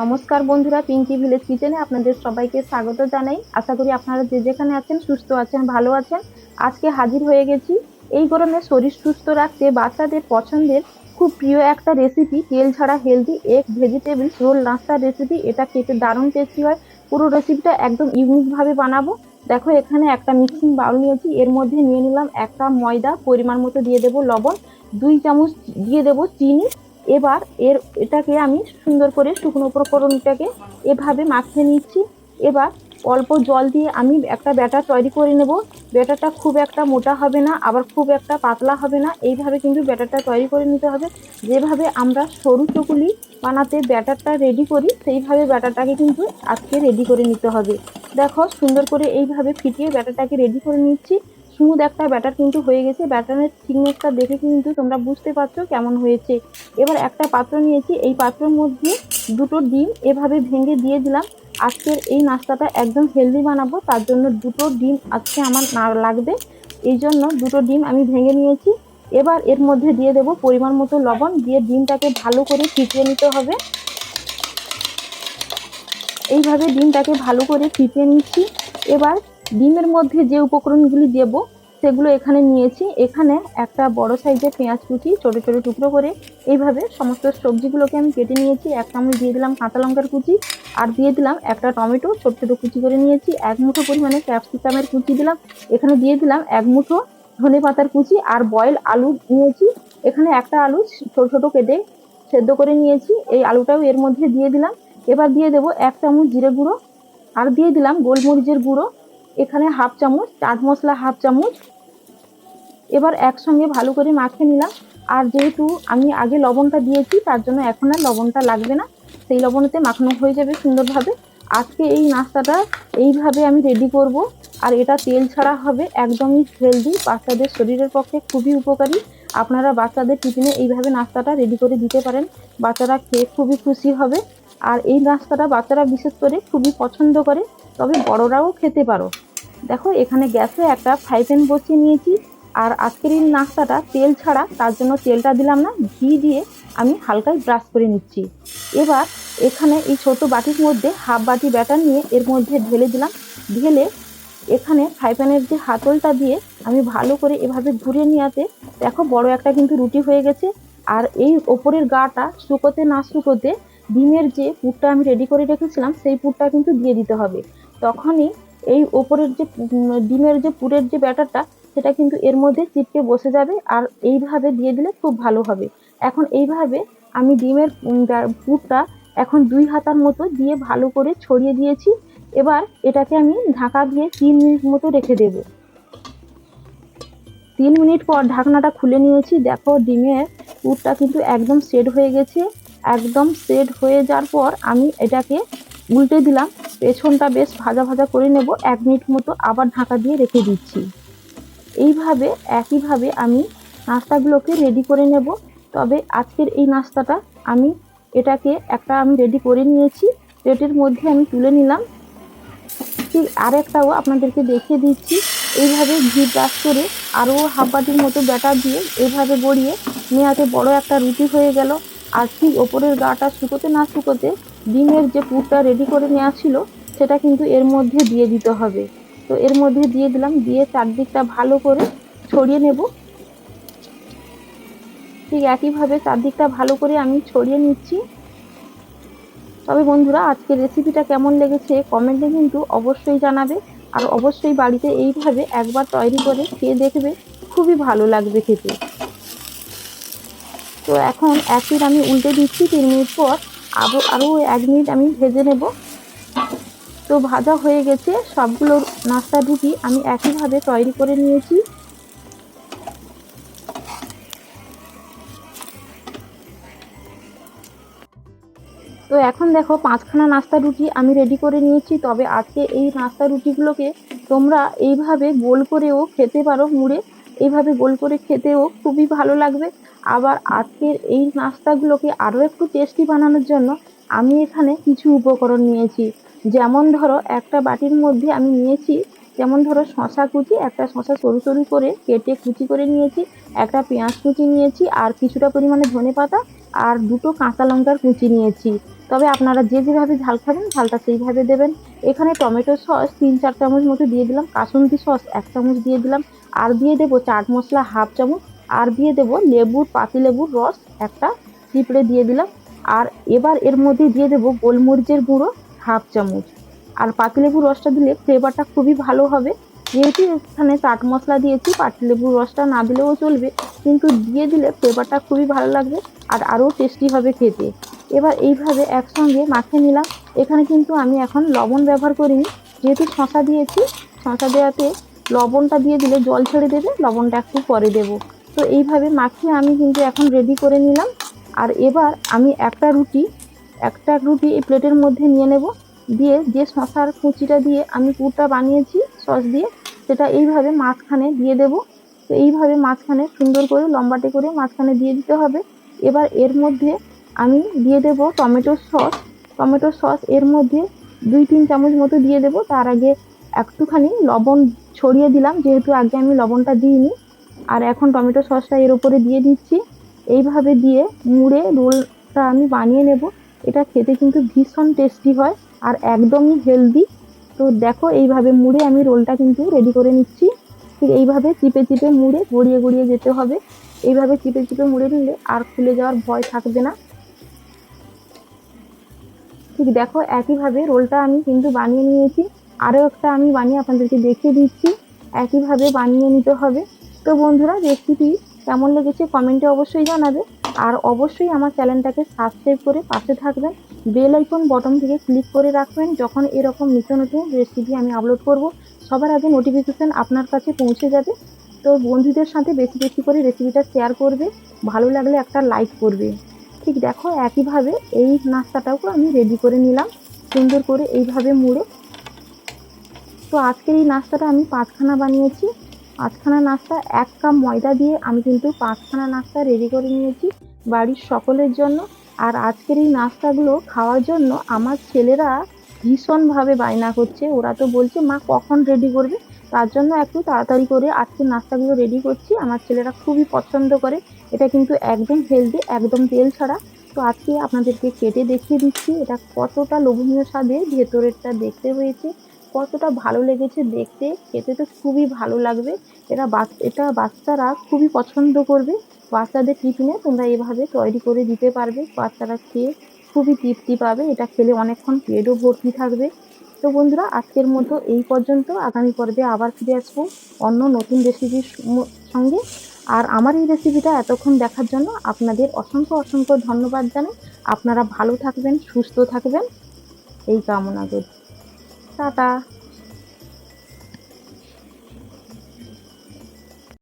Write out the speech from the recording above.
নমস্কার বন্ধুরা পিঙ্কি ভিলেজ কিচেনে আপনাদের সবাইকে স্বাগত জানাই। আশা করি আপনারা যে যেখানে আছেন, সুস্থ আছেন, ভালো আছেন। আজকে হাজির হয়ে গেছি এই গরমে শরীর সুস্থ রাখতে বাচ্চাদের পছন্দের খুব প্রিয় একটা রেসিপি তেল ছাড়া হেলদি এগ ভেজিটেবলস রোল নাস্তার রেসিপি এটা খেতে দারুণ টেস্টি হয়। পুরো রেসিপিটা একদম ইউনিকভাবে বানাবো। দেখো, এখানে একটা মিক্সিং বাউল নিয়েছি। এর মধ্যে নিয়ে নিলাম একটা ময়দা, পরিমাণ মতো দিয়ে দেবো লবণ। দুই চামচ দিয়ে দেবো চিনি। এবার এর, এটাকে আমি সুন্দর করে শুকনো উপকরণটাকে এভাবে মাখিয়ে নিচ্ছি। এবার অল্প জল দিয়ে আমি একটা ব্যাটার তৈরি করে নেব। ব্যাটারটা খুব একটা মোটা হবে না, আবার খুব একটা পাতলা হবে না। এইভাবে কিন্তু ব্যাটারটা তৈরি করে নিতে হবে। যেভাবে আমরা সরু চকুলি বানাতে ব্যাটারটা রেডি করি, সেইভাবে ব্যাটারটাকে কিন্তু আজকে রেডি করে নিতে হবে। দেখো, সুন্দর করে এইভাবে ফিটিয়ে ব্যাটারটাকে রেডি করে নিচ্ছি। স্মুথ একটা ব্যাটার কিন্তু হয়ে গেছে। ব্যাটারের থিকনেসটা দেখে কিন্তু তোমরা বুঝতে পারছ কেমন হয়েছে। এবার একটা পাত্র নিয়েছি। এই পাত্রের মধ্যে দুটো ডিম এভাবে ভেঙে দিয়ে দিলাম। আজকের এই নাস্তাটা একদম হেলদি বানাবো। তার জন্য দুটো ডিম আজকে আমার না লাগবে। এই জন্য দুটো ডিম আমি ভেঙে নিয়েছি। এবার এর মধ্যে দিয়ে দেব পরিমাণ মতো লবণ। দিয়ে ডিমটাকে ভালো করে ফিটিয়ে নিতে হবে। এইভাবে ডিমটাকে ভালো করে ফিটিয়ে নিচ্ছি। এবার ডিমের মধ্যে যে উপকরণগুলি দেব, সেগুলো এখানে নিয়েছি। এখানে একটা বড় সাইজের পেঁয়াজ কুচি, ছোট ছোট টুকরো করে এইভাবে সমস্ত সবজিগুলোকে আমি কেটে নিয়েছি। এক চামচ দিয়ে দিলাম কাঁচা লঙ্কার কুচি আর দিয়ে দিলাম একটা টমেটো, ছোট ছোট কুচি করে নিয়েছি। এক মুঠো পরিমাণে ক্যাপসিকামের কুচি দিলাম। এখানে দিয়ে দিলাম এক মুঠো ধনে পাতার কুচি আর বয়েল আলু নিয়েছি। এখানে একটা আলু ছোট ছোট কেটে সেদ্ধ করে নিয়েছি। এই আলুটাও এর মধ্যে দিয়ে দিলাম। এবার দিয়ে দেবো এক চামচ জিরে গুঁড়ো আর দিয়ে দিলাম গোলমরিচের গুঁড়ো। এখানে হাফ চামচ, চাট মশলা হাফ চামচ। এবার একসঙ্গে ভালো করে মাখিয়ে নিলাম। আর যেহেতু আমি আগে লবণটা দিয়েছি, তার জন্য এখন আর লবণটা লাগবে না। সেই লবণেতে মাখানো হয়ে যাবে সুন্দরভাবে। আজকে এই নাস্তাটা এইভাবে আমি রেডি করব। আর এটা তেল ছাড়া হবে একদমই হেলদি বাচ্চাদের শরীরের পক্ষে খুবই উপকারী। আপনারা বাচ্চাদের টিফিনে এইভাবে নাস্তাটা রেডি করে দিতে পারেন। বাচ্চারা খেয়ে খুবই খুশি হবে। আর এই নাস্তাটা বাচ্চারা বিশেষ করে খুবই পছন্দ করে। তবে বড়রাও খেতে পারো। দেখো, এখানে গ্যাসে একটা ফ্রাই প্যান বসিয়ে নিয়েছি। আর আজকের এই নাস্তাটা তেল ছাড়া, তার জন্য তেলটা দিলাম না, ঘি দিয়ে আমি হালকায় ব্রাশ করে নিচ্ছি। এবার এখানে এই ছোট বাটির মধ্যে হাফ বাটি ব্যাটার নিয়ে এর মধ্যে ঢেলে দিলাম। ঢেলে এখানে ফ্রাই প্যানের যে হাতলটা দিয়ে আমি ভালো করে এভাবে ঘুরিয়ে নিয়াতে দেখো, বড় একটা কিন্তু রুটি হয়ে গেছে। আর এই ওপরের গাটা শুকোতে না শুকোতে ডিমের যে পুরটা আমি রেডি করে রেখেছিলাম, সেই পুরটা কিন্তু দিয়ে দিতে হবে। তখনই এই ওপরের যে ডিমের যে পুরের যে ব্যাটারটা, সেটা কিন্তু এর মধ্যে চিপকে বসে যাবে আর এইভাবে দিয়ে দিলে খুব ভালো হবে। এখন এইভাবে আমি ডিমের পুরটা এখন দুই হাতার মতো দিয়ে ভালো করে ছড়িয়ে দিয়েছি। এবার এটাকে আমি ঢাকা দিয়ে তিন মিনিট মতো রেখে দেব। তিন মিনিট পর ঢাকনাটা খুলে নিয়েছি। দেখো ডিমের পুরটা কিন্তু একদম সেট হয়ে গেছে। একদম সেট হয়ে যাওয়ার পর আমি এটাকে উল্টে দিলাম। পেছনটা বেশ ভাজা ভাজা করে নেব। এক মিনিট মতো আবার ঢাকা দিয়ে রেখে দিচ্ছি। এইভাবে, একইভাবে আমি নাস্তাগুলোকে রেডি করে নেব। তবে আজকের এই নাস্তাটা আমি এটাকে একটা আমি রেডি করে নিয়েছি। প্লেটের মধ্যে আমি তুলে নিলাম। ঠিক আরেকটাও আপনাদেরকে দেখিয়ে দিচ্ছি। এইভাবে ঘি ব্রাশ করে আরও হাফ বাটির মতো ব্যাটার দিয়ে এইভাবে গড়িয়ে নেওয়াতে বড় একটা রুটি হয়ে গেল। আর ঠিক ওপরের গাটা শুকোতে না শুকোতে ডিমের যে পুরটা রেডি করে নেওয়া ছিল, সেটা কিন্তু এর মধ্যে দিয়ে দিতে হবে। তো এর মধ্যে দিয়ে দিলাম, দিয়ে চারদিকটা ভালো করে ছড়িয়ে নেব। ঠিক একইভাবে চারদিকটা ভালো করে আমি ছড়িয়ে নিচ্ছি। তবে বন্ধুরা আজকে রেসিপিটা কেমন লেগেছে কমেন্টে কিন্তু অবশ্যই জানাবে। আর অবশ্যই বাড়িতে এইভাবে একবার তৈরি করে খেয়ে দেখবে, খুবই ভালো লাগবে খেতে। তো এখন এক আমি উল্টে দিচ্ছি তিন মিনিট পর আরও আরও এক মিনিট আমি ভেজে নেব। তো ভাজা হয়ে গেছে, সবগুলো নাস্তা রুটি আমি একইভাবে তৈরি করে নিয়েছি। তো এখন দেখো পাঁচখানা নাস্তা রুটি আমি রেডি করে নিয়েছি, তবে আজকে এই নাস্তা রুটিগুলোকে তোমরা এইভাবে গোল করেও খেতে পারো মুড়ে। এইভাবে গোল করে খেতেও খুবই ভালো লাগবে। আবার আজকের এই নাস্তাগুলোকে আরও একটু টেস্টি বানানোর জন্য আমি এখানে কিছু উপকরণ নিয়েছি। যেমন ধরো, একটা বাটির মধ্যে আমি নিয়েছি, যেমন ধরো শশা কুচি, একটা শশা সরু সরু করে কেটে কুচি করে নিয়েছি, একটা পেঁয়াজ কুচি নিয়েছি, আর কিছুটা পরিমাণে ধনে পাতা, আর দুটো কাঁচা লঙ্কার কুচি নিয়েছি। তবে আপনারা যে যেভাবে ঝাল খাবেন, ঝালটা সেইভাবে দেবেন। এখানে টমেটো সস তিন চার চামচ মতো দিয়ে দিলাম, কাসুন্দি সস এক চামচ দিয়ে দিলাম, আর দিয়ে দেবো চাট মশলা হাফ চামচ আর দিয়ে দেবো লেবুর, পাতি লেবুর রস, একটা চিপড়ে দিয়ে দিলাম। আর এবার এর মধ্যে দিয়ে দেবো গোলমরিচের গুঁড়ো, হাফ চামচ। আর পাতিলেবুর রসটা দিলে ফ্লেভারটা খুবই ভালো হবে। যেহেতু এখানে চাট মশলা দিয়েছি পাতিলেবুর রসটা না দিলেও চলবে, কিন্তু দিয়ে দিলে ফ্লেভারটা খুবই ভালো লাগবে আর আরও টেস্টি হবে খেতে। এবার এইভাবে একসঙ্গে মাখিয়ে নিলাম। এখানে কিন্তু আমি এখন লবণ ব্যবহার করিনি। যেহেতু শশা দিয়েছি শশা দেওয়াতে লবণটা দিয়ে দিলে জল ছেড়ে দেবে, লবণটা একটু পরে দেবো। তো এইভাবে মাখিয়ে আমি কিন্তু এখন রেডি করে নিলাম। আর এবার আমি একটা রুটি একটা রুটি এই প্লেটের মধ্যে নিয়ে নেব। দিয়ে যে শশার কুচিটা দিয়ে আমি পুরটা বানিয়েছি, সস দিয়ে, সেটা এইভাবে মাঝখানে দিয়ে দেব। তো এইভাবে মাঝখানে সুন্দর করে লম্বাটে করে মাঝখানে দিয়ে দিতে হবে। এবার এর মধ্যে আমি দিয়ে দেব টমেটো সস। টমেটো সস এর মধ্যে দুই তিন চামচ মতো দিয়ে দেব। তার আগে একটুখানি লবণ ছড়িয়ে দিলাম, যেহেতু আগে আমি লবণটা দিইনি। আর এখন টমেটো সসটা এর উপরে দিয়ে দিচ্ছি। এইভাবে দিয়ে মুড়ে রোলটা আমি বানিয়ে নেব। এটা খেতে কিন্তু ভীষণ টেস্টি হয় আর একদমই হেলদি। তো দেখো এইভাবে মুড়ে আমি রোলটা কিন্তু রেডি করে নিচ্ছি। ঠিক এইভাবে চিপে চিপে মুড়ে গড়িয়ে গড়িয়ে যেতে হবে। এইভাবে চিপে চিপে মুড়ে নিলে আর খুলে যাওয়ার ভয় থাকবে না। ঠিক দেখো একইভাবে রোলটা আমি কিন্তু বানিয়ে নিয়েছি। আরও একটা আমি বানিয়ে আপনাদেরকে দেখিয়ে দিচ্ছি। একইভাবে বানিয়ে নিতে হবে। তো বন্ধুরা রেসিপি কেমন লেগেছে কমেন্টে অবশ্যই জানাবে। আর অবশ্যই আমার চ্যানেলটাকে সাবস্ক্রাইব করে পাশে থাকবেন। বেল আইকন বটন থেকে ক্লিক করে রাখবেন। যখন এরকম নিত্য নতুন রেসিপি আমি আপলোড করব, সবার আগে নোটিফিকেশান আপনার কাছে পৌঁছে যাবে। তো বন্ধুদের সাথে বেশি বেশি করে রেসিপিটা শেয়ার করবে। ভালো লাগলে একটা লাইক করবে। ঠিক দেখো, একইভাবে এই নাস্তাটাও আমি রেডি করে নিলাম। সুন্দর করে এইভাবে মুড়ে। তো আজকের এই নাস্তাটা আমি পাঁচখানা বানিয়েছি। পাঁচখানা নাস্তা, এক কাপ ময়দা দিয়ে আমি কিন্তু পাঁচখানা নাস্তা রেডি করে নিয়েছি বাড়ির সকলের জন্য। আর আজকের এই নাস্তাগুলো খাওয়ার জন্য আমার ছেলেরা ভীষণভাবে বায়না করছে। ওরা তো বলছে, মা, কখন রেডি করবে? তার জন্য একটু তাড়াতাড়ি করে আজকে নাস্তাগুলো রেডি করছি। আমার ছেলেরা খুবই পছন্দ করে। এটা কিন্তু একদম হেলদি একদম তেল ছাড়া। তো আজকে আপনাদেরকে কেটে দেখিয়ে দিচ্ছি, এটা কতটা লোভনীয় স্বাদে ভেতরেরটা দেখতে হয়েছে। কতটা ভালো লেগেছে দেখতে, খেতে তো খুবই ভালো লাগবে। বাচ, এটা বাচ্চারা খুবই পছন্দ করবে। বাচ্চাদের টিফিনে তোমরা এভাবে তৈরি করে দিতে পারবে। বাচ্চারা খেয়ে খুবই তৃপ্তি পাবে। এটা খেলে অনেকক্ষণ পেটও ভর্তি থাকবে। তো বন্ধুরা, আজকের মতো এই পর্যন্ত। আগামী পর্বে আবার ফিরে আসব অন্য নতুন রেসিপির সঙ্গে। আর আমার এই রেসিপিটা এতক্ষণ দেখার জন্য আপনাদের অসংখ্য অসংখ্য ধন্যবাদ জানাই। আপনারা ভালো থাকবেন, সুস্থ থাকবেন। এই কামনা করি 爸爸。